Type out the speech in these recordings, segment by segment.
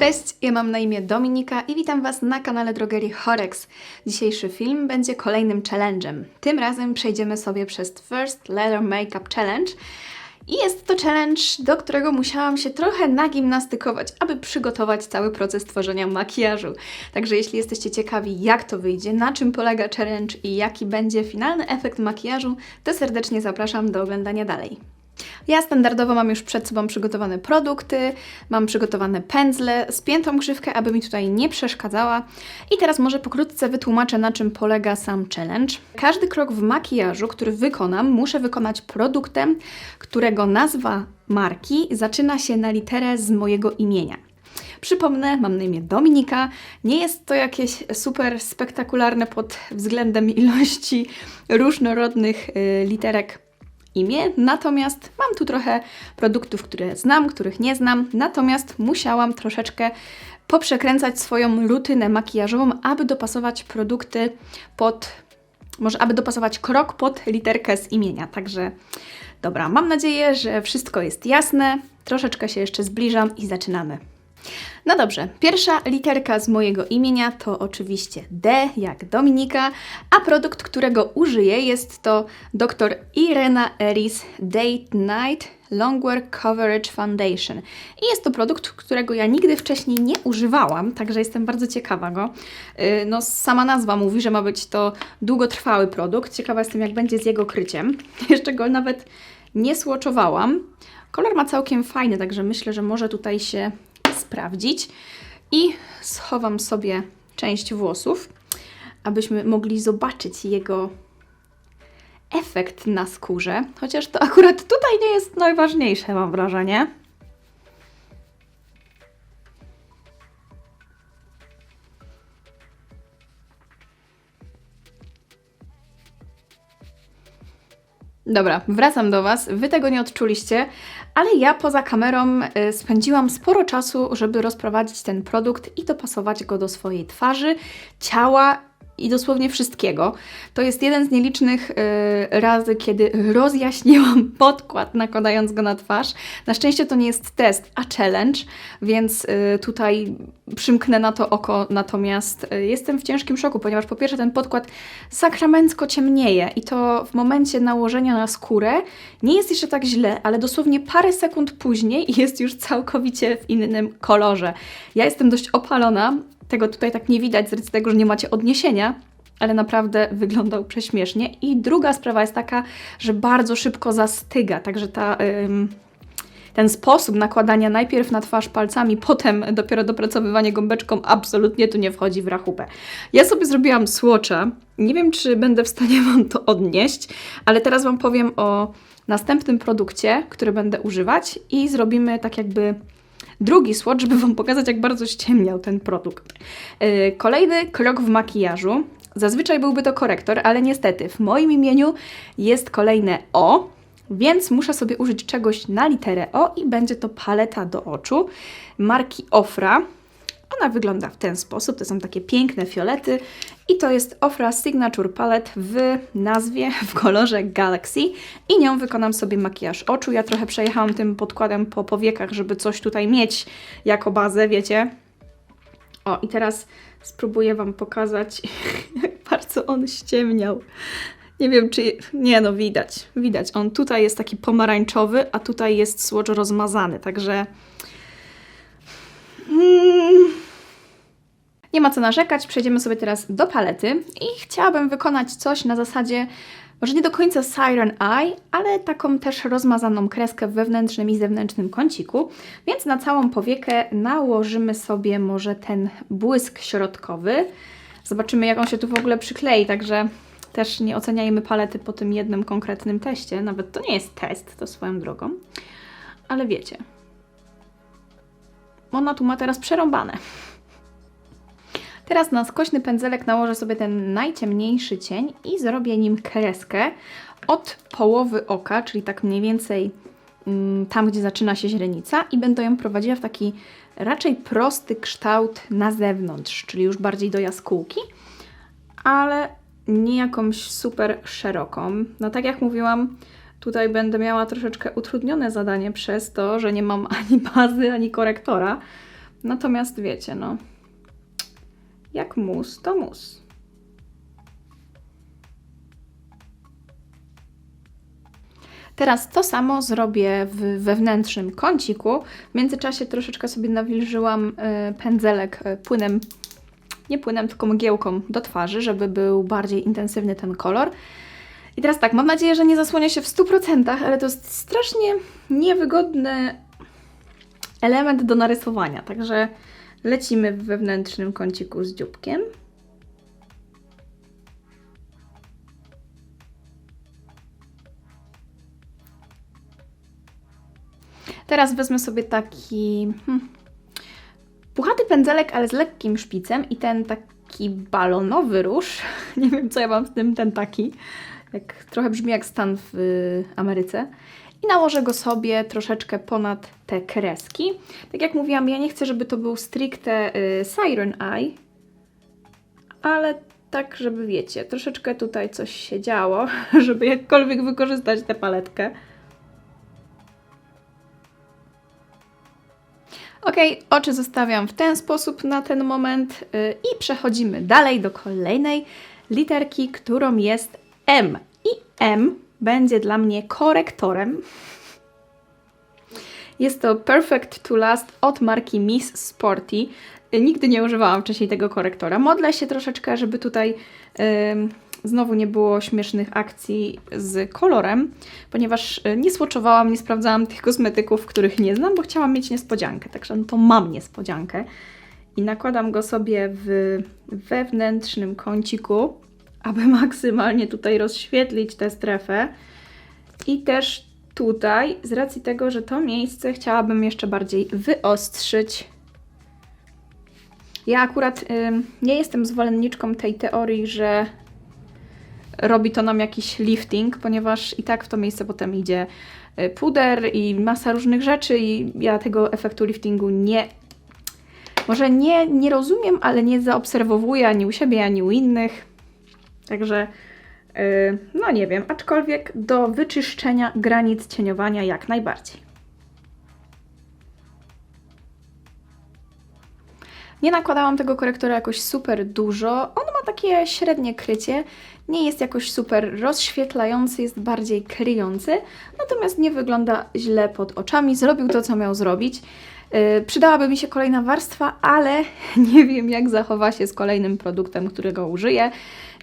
Cześć, ja mam na imię Dominika i witam Was na kanale drogerii Horex. Dzisiejszy film będzie kolejnym challenge'em. Tym razem przejdziemy sobie przez First Leather Makeup Challenge. I jest to challenge, do którego musiałam się trochę nagimnastykować, aby przygotować cały proces tworzenia makijażu. Także jeśli jesteście ciekawi, jak to wyjdzie, na czym polega challenge i jaki będzie finalny efekt makijażu, to serdecznie zapraszam do oglądania dalej. Ja standardowo mam już przed sobą przygotowane produkty, mam przygotowane pędzle, spiętą grzywkę, aby mi tutaj nie przeszkadzała. I teraz może pokrótce wytłumaczę, na czym polega sam challenge. Każdy krok w makijażu, który wykonam, muszę wykonać produktem, którego nazwa marki zaczyna się na literę z mojego imienia. Przypomnę, mam na imię Dominika. Nie jest to jakieś super spektakularne pod względem ilości różnorodnych y, literek imię, natomiast mam tu trochę produktów, które znam, których nie znam, natomiast musiałam troszeczkę poprzekręcać swoją rutynę makijażową, aby dopasować produkty pod, może aby dopasować krok pod literkę z imienia. Także dobra, mam nadzieję, że wszystko jest jasne. Troszeczkę się jeszcze zbliżam i zaczynamy. No dobrze, pierwsza literka z mojego imienia to oczywiście D, jak Dominika, a produkt, którego użyję jest to dr Irena Eris Date Night Longwear Coverage Foundation. I jest to produkt, którego ja nigdy wcześniej nie używałam, także jestem bardzo ciekawa go. Yy, No, sama nazwa mówi, że ma być to długotrwały produkt. Ciekawa jestem, jak będzie z jego kryciem. Jeszcze go nawet nie słoczowałam. Kolor ma całkiem fajny, także myślę, że może tutaj się sprawdzić. I schowam sobie część włosów, abyśmy mogli zobaczyć jego efekt na skórze. Chociaż to akurat tutaj nie jest najważniejsze, mam wrażenie. Dobra, wracam do Was. Wy tego nie odczuliście, ale ja poza kamerą y, spędziłam sporo czasu, żeby rozprowadzić ten produkt i dopasować go do swojej twarzy, ciała i dosłownie wszystkiego. To jest jeden z nielicznych y, razy, kiedy rozjaśniłam podkład, nakładając go na twarz. Na szczęście to nie jest test, a challenge, więc y, tutaj przymknę na to oko. Natomiast y, jestem w ciężkim szoku, ponieważ po pierwsze ten podkład sakramencko ciemnieje i to w momencie nałożenia na skórę nie jest jeszcze tak źle, ale dosłownie parę sekund później jest już całkowicie w innym kolorze. Ja jestem dość opalona, tego tutaj tak nie widać z racji tego, że nie macie odniesienia, ale naprawdę wyglądał prześmiesznie. I druga sprawa jest taka, że bardzo szybko zastyga, także ta, ym, ten sposób nakładania najpierw na twarz palcami, potem dopiero dopracowywanie gąbeczką absolutnie tu nie wchodzi w rachubę. Ja sobie zrobiłam swatcha. Nie wiem, czy będę w stanie Wam to odnieść, ale teraz Wam powiem o następnym produkcie, który będę używać i zrobimy tak jakby drugi swatch, żeby Wam pokazać, jak bardzo ściemniał ten produkt. Yy, Kolejny krok w makijażu. Zazwyczaj byłby to korektor, ale niestety w moim imieniu jest kolejne O, więc muszę sobie użyć czegoś na literę O i będzie to paleta do oczu marki Ofra. Ona wygląda w ten sposób, to są takie piękne fiolety i to jest Ofra Signature Palette w nazwie, w kolorze Galaxy i nią wykonam sobie makijaż oczu. Ja trochę przejechałam tym podkładem po powiekach, żeby coś tutaj mieć jako bazę, wiecie. O, i teraz spróbuję Wam pokazać, jak bardzo on ściemniał. Nie wiem, czy. Nie, no widać. Widać. On tutaj jest taki pomarańczowy, a tutaj jest słodcz rozmazany, także. Nie ma co narzekać, przejdziemy sobie teraz do palety i chciałabym wykonać coś na zasadzie, może nie do końca Siren Eye, ale taką też rozmazaną kreskę w wewnętrznym i zewnętrznym kąciku, więc na całą powiekę nałożymy sobie może ten błysk środkowy. Zobaczymy jak on się tu w ogóle przyklei, także też nie oceniajmy palety po tym jednym konkretnym teście, nawet to nie jest test, to swoją drogą, ale wiecie, ona tu ma teraz przerąbane. Teraz na skośny pędzelek nałożę sobie ten najciemniejszy cień i zrobię nim kreskę od połowy oka, czyli tak mniej więcej mm, tam, gdzie zaczyna się źrenica i będę ją prowadziła w taki raczej prosty kształt na zewnątrz, czyli już bardziej do jaskółki, ale nie jakąś super szeroką. No tak jak mówiłam, tutaj będę miała troszeczkę utrudnione zadanie przez to, że nie mam ani bazy, ani korektora, Natomiast wiecie, no, jak mus, to mus. Teraz to samo zrobię w wewnętrznym kąciku. W międzyczasie troszeczkę sobie nawilżyłam e, pędzelek e, płynem, nie płynem, tylko mgiełką do twarzy, żeby był bardziej intensywny ten kolor. I teraz tak, mam nadzieję, że nie zasłania się w 100%, ale to jest strasznie niewygodny element do narysowania, także lecimy w wewnętrznym kąciku z dzióbkiem. Teraz wezmę sobie taki hmm, puchaty pędzelek, ale z lekkim szpicem i ten taki balonowy róż. Nie wiem, co ja mam z tym, ten taki. Jak, trochę brzmi jak stan w y, Ameryce. I nałożę go sobie troszeczkę ponad te kreski. Tak jak mówiłam, ja nie chcę, żeby to był stricte y, Siren Eye, ale tak, żeby wiecie, troszeczkę tutaj coś się działo, żeby jakkolwiek wykorzystać tę paletkę. Ok, oczy zostawiam w ten sposób na ten moment yy, i przechodzimy dalej do kolejnej literki, którą jest M. I M będzie dla mnie korektorem. Jest to Perfect to Last od marki Miss Sporty. Nigdy nie używałam wcześniej tego korektora. Modlę się troszeczkę, żeby tutaj yy, znowu nie było śmiesznych akcji z kolorem, ponieważ y, nie swatchowałam, nie sprawdzałam tych kosmetyków, których nie znam, bo chciałam mieć niespodziankę. Także no to mam niespodziankę. I nakładam go sobie w wewnętrznym kąciku, aby maksymalnie tutaj rozświetlić tę strefę. I też tutaj, z racji tego, że to miejsce chciałabym jeszcze bardziej wyostrzyć. Ja akurat y, nie jestem zwolenniczką tej teorii, że robi to nam jakiś lifting, ponieważ i tak w to miejsce potem idzie y, puder i masa różnych rzeczy i ja tego efektu liftingu nie może nie, nie rozumiem, ale nie zaobserwowuję ani u siebie, ani u innych. Także yy, no nie wiem, aczkolwiek do wyczyszczenia granic cieniowania jak najbardziej. Nie nakładałam tego korektora jakoś super dużo. On ma takie średnie krycie. Nie jest jakoś super rozświetlający, jest bardziej kryjący. Natomiast nie wygląda źle pod oczami. Zrobił to, co miał zrobić. Yy, przydałaby mi się kolejna warstwa, ale nie wiem, jak zachowa się z kolejnym produktem, którego użyję.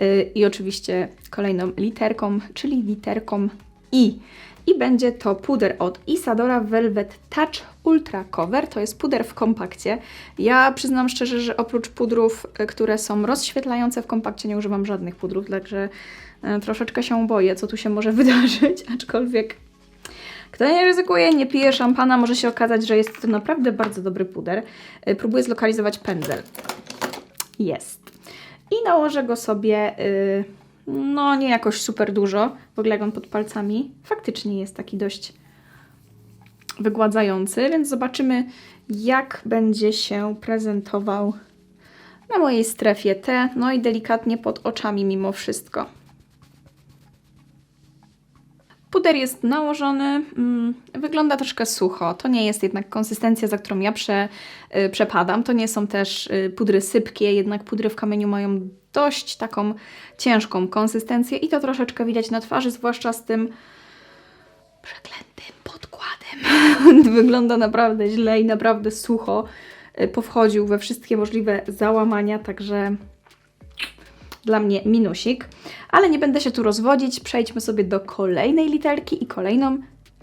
Yy, I oczywiście kolejną literką, czyli literką I. I będzie to puder od Isadora Velvet Touch Ultra Cover. To jest puder w kompakcie. Ja przyznam szczerze, że oprócz pudrów, y, które są rozświetlające w kompakcie, nie używam żadnych pudrów, także y, troszeczkę się boję, co tu się może wydarzyć, aczkolwiek kto nie ryzykuje, nie pije szampana, może się okazać, że jest to naprawdę bardzo dobry puder. Y, Próbuję zlokalizować pędzel. Jest. I nałożę go sobie, yy, no nie jakoś super dużo, w ogóle on pod palcami faktycznie jest taki dość wygładzający, więc zobaczymy jak będzie się prezentował na mojej strefie T, no i delikatnie pod oczami mimo wszystko. Puder jest nałożony, mm, wygląda troszkę sucho. To nie jest jednak konsystencja, za którą ja prze, y, przepadam. To nie są też y, pudry sypkie, jednak pudry w kamieniu mają dość taką ciężką konsystencję i to troszeczkę widać na twarzy, zwłaszcza z tym przeklętym podkładem. wygląda naprawdę źle i naprawdę sucho. Y, Powchodził we wszystkie możliwe załamania, także dla mnie minusik. Ale nie będę się tu rozwodzić. Przejdźmy sobie do kolejnej literki i kolejną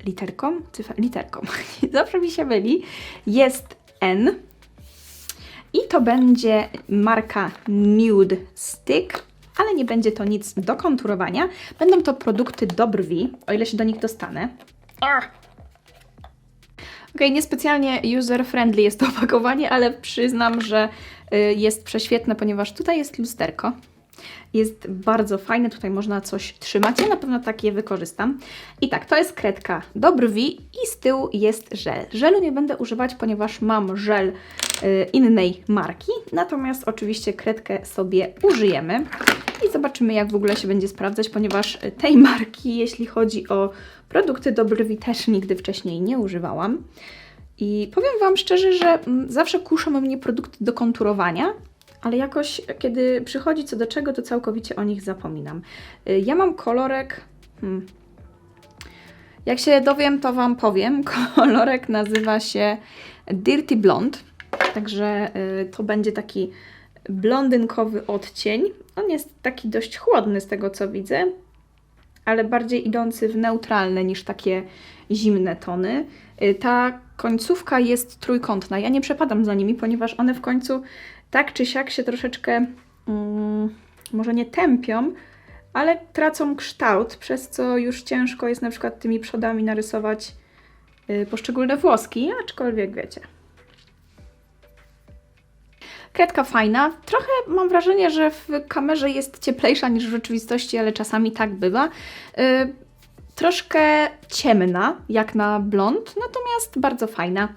literką, cyfer, literką, zawsze mi się myli, jest N. I to będzie marka Nude Stick, ale nie będzie to nic do konturowania. Będą to produkty do brwi, o ile się do nich dostanę. Ok, niespecjalnie user-friendly jest to opakowanie, ale przyznam, że y, jest prześwietne, ponieważ tutaj jest lusterko. Jest bardzo fajne, tutaj można coś trzymać. Ja na pewno takie wykorzystam. I tak, to jest kredka do brwi i z tyłu jest żel. Żelu nie będę używać, ponieważ mam żel y, innej marki, natomiast oczywiście kredkę sobie użyjemy i zobaczymy jak w ogóle się będzie sprawdzać, ponieważ tej marki, jeśli chodzi o produkty do brwi, też nigdy wcześniej nie używałam. I powiem Wam szczerze, że mm, zawsze kuszą mnie produkty do konturowania, ale jakoś kiedy przychodzi co do czego, to całkowicie o nich zapominam. Y, Ja mam kolorek. Hmm. Jak się dowiem, to Wam powiem. Kolorek nazywa się Dirty Blonde. Także y, to będzie taki blondynkowy odcień. On jest taki dość chłodny z tego co widzę, ale bardziej idący w neutralne niż takie zimne tony. Y, Ta końcówka jest trójkątna. Ja nie przepadam za nimi, ponieważ one w końcu tak czy siak się troszeczkę mm, może nie tępią, ale tracą kształt, przez co już ciężko jest na przykład tymi przodami narysować y, poszczególne włoski, aczkolwiek wiecie. Kredka fajna. Trochę mam wrażenie, że w kamerze jest cieplejsza niż w rzeczywistości, ale czasami tak bywa. Y, troszkę ciemna, jak na blond, natomiast bardzo fajna.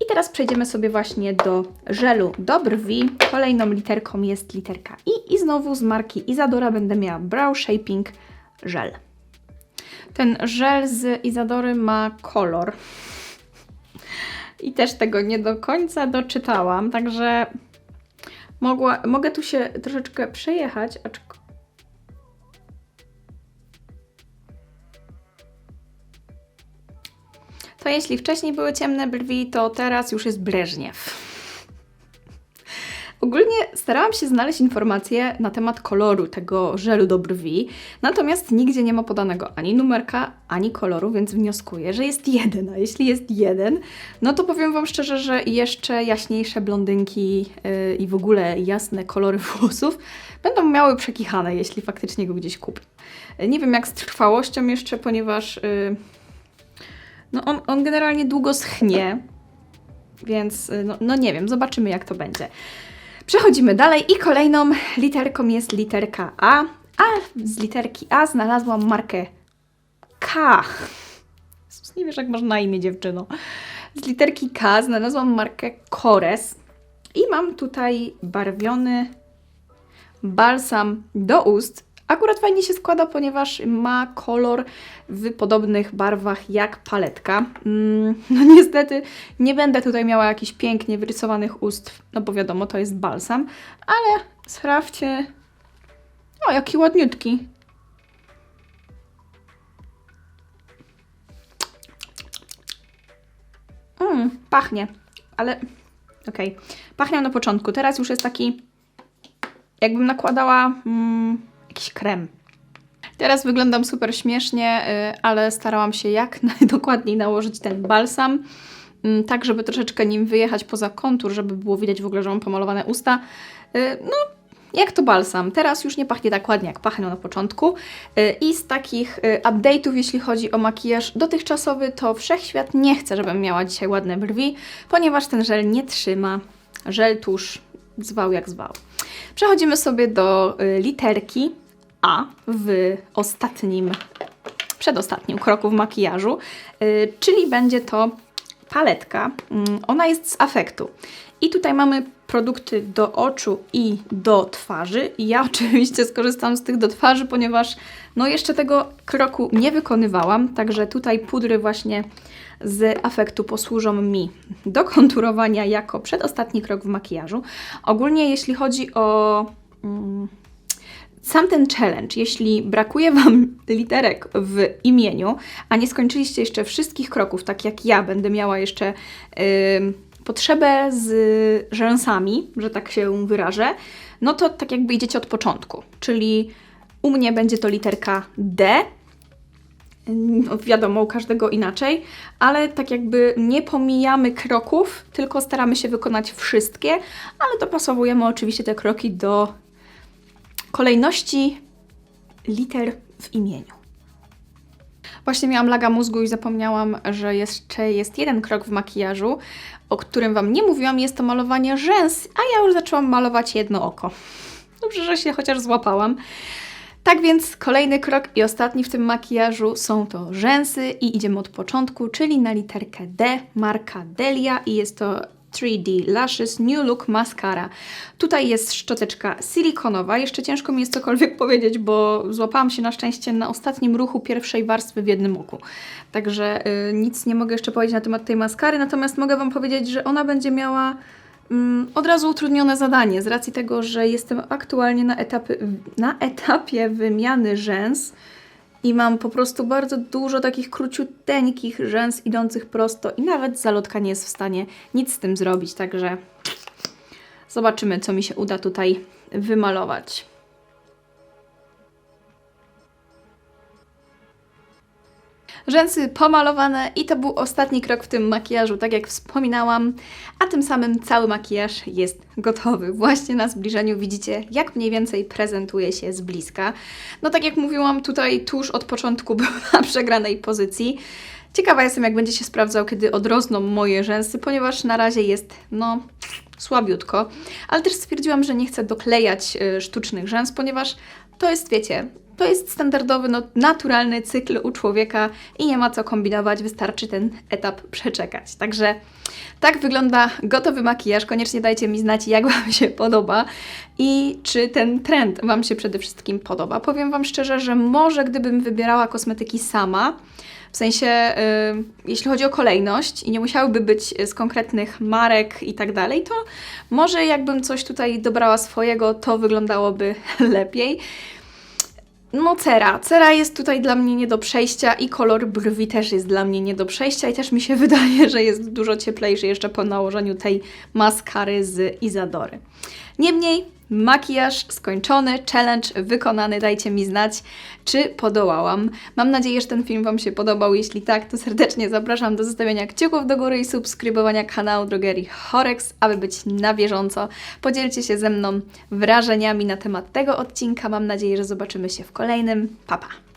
I teraz przejdziemy sobie właśnie do żelu do brwi. Kolejną literką jest literka I i znowu z marki Izadora będę miała Brow Shaping Żel. Ten żel z Izadory ma kolor. I też tego nie do końca doczytałam, także mogła, mogę tu się troszeczkę przejechać, aczkolwiek To jeśli wcześniej były ciemne brwi, to teraz już jest Breżniew. Ogólnie starałam się znaleźć informacje na temat koloru tego żelu do brwi, natomiast nigdzie nie ma podanego ani numerka, ani koloru, więc wnioskuję, że jest jeden. A jeśli jest jeden, no to powiem Wam szczerze, że jeszcze jaśniejsze blondynki yy, i w ogóle jasne kolory włosów będą miały przekichane, jeśli faktycznie go gdzieś kupię. Nie wiem jak z trwałością jeszcze, ponieważ yy, no on, on generalnie długo schnie, więc y, no, no nie wiem, zobaczymy jak to będzie. Przechodzimy dalej i kolejną literką jest literka A, a z literki A znalazłam markę K. Jezus, nie wiesz jak masz na imię dziewczyno. Z literki K znalazłam markę Kores i mam tutaj barwiony balsam do ust. Akurat fajnie się składa, ponieważ ma kolor w podobnych barwach jak paletka. Mm, No niestety nie będę tutaj miała jakichś pięknie wyrysowanych ust, no bo wiadomo, to jest balsam, ale sprawdźcie. O, jaki ładniutki. Mm, pachnie, ale okej. Pachniał na początku, teraz już jest taki jakbym nakładała mm, jakiś krem. Teraz wyglądam super śmiesznie, y, ale starałam się jak najdokładniej nałożyć ten balsam, mm, tak żeby troszeczkę nim wyjechać poza kontur, żeby było widać w ogóle, że mam pomalowane usta. Y, No, jak to balsam. Teraz już nie pachnie tak ładnie, jak pachniał na początku. Y, I z takich update'ów, jeśli chodzi o makijaż dotychczasowy, to wszechświat nie chce, żebym miała dzisiaj ładne brwi, ponieważ ten żel nie trzyma. Żel tusz zwał jak zwał. Przechodzimy sobie do literki A w ostatnim, przedostatnim kroku w makijażu, y, czyli będzie to paletka. Mm, Ona jest z afektu. I tutaj mamy produkty do oczu i do twarzy. Ja oczywiście skorzystam z tych do twarzy, ponieważ no jeszcze tego kroku nie wykonywałam, także tutaj pudry właśnie z afektu posłużą mi do konturowania jako przedostatni krok w makijażu. Ogólnie jeśli chodzi o mm, sam ten challenge, jeśli brakuje Wam literek w imieniu, a nie skończyliście jeszcze wszystkich kroków, tak jak ja będę miała jeszcze ym, potrzebę z rzęsami, że tak się wyrażę, no to tak jakby idziecie od początku. Czyli u mnie będzie to literka D, no, wiadomo, u każdego inaczej, ale tak jakby nie pomijamy kroków, tylko staramy się wykonać wszystkie, ale dopasowujemy oczywiście te kroki do kolejności liter w imieniu. Właśnie miałam laga mózgu i zapomniałam, że jeszcze jest jeden krok w makijażu, o którym Wam nie mówiłam, jest to malowanie rzęs, a ja już zaczęłam malować jedno oko. Dobrze, że się chociaż złapałam. Tak więc kolejny krok i ostatni w tym makijażu są to rzęsy i idziemy od początku, czyli na literkę D, marka Delia i jest to 3D Lashes New Look Mascara. Tutaj jest szczoteczka silikonowa. Jeszcze ciężko mi jest cokolwiek powiedzieć, bo złapałam się na szczęście na ostatnim ruchu pierwszej warstwy w jednym oku. Także y, nic nie mogę jeszcze powiedzieć na temat tej maskary, natomiast mogę Wam powiedzieć, że ona będzie miała mm, od razu utrudnione zadanie z racji tego, że jestem aktualnie na, etapy, na etapie wymiany rzęs i mam po prostu bardzo dużo takich króciuteńkich rzęs idących prosto i nawet zalotka nie jest w stanie nic z tym zrobić, także zobaczymy, co mi się uda tutaj wymalować. Rzęsy pomalowane i to był ostatni krok w tym makijażu, tak jak wspominałam, a tym samym cały makijaż jest gotowy. Właśnie na zbliżeniu widzicie, jak mniej więcej prezentuje się z bliska. No tak jak mówiłam, tutaj tuż od początku był na przegranej pozycji. Ciekawa jestem, jak będzie się sprawdzał, kiedy odrosną moje rzęsy, ponieważ na razie jest, no, słabiutko. Ale też stwierdziłam, że nie chcę doklejać y, sztucznych rzęs, ponieważ to jest, wiecie, to jest standardowy, no, naturalny cykl u człowieka i nie ma co kombinować, wystarczy ten etap przeczekać. Także tak wygląda gotowy makijaż. Koniecznie dajcie mi znać, jak Wam się podoba i czy ten trend Wam się przede wszystkim podoba. Powiem Wam szczerze, że może gdybym wybierała kosmetyki sama, w sensie, y, jeśli chodzi o kolejność i nie musiałyby być z konkretnych marek i tak dalej, to może jakbym coś tutaj dobrała swojego, to wyglądałoby lepiej. No cera. Cera jest tutaj dla mnie nie do przejścia i kolor brwi też jest dla mnie nie do przejścia i też mi się wydaje, że jest dużo cieplejszy jeszcze po nałożeniu tej maskary z Izadory. Niemniej makijaż skończony, challenge wykonany, dajcie mi znać, czy podołałam. Mam nadzieję, że ten film Wam się podobał. Jeśli tak, to serdecznie zapraszam do zostawienia kciuków do góry i subskrybowania kanału Drogerii Horex, aby być na bieżąco. Podzielcie się ze mną wrażeniami na temat tego odcinka. Mam nadzieję, że zobaczymy się w kolejnym. Pa, pa!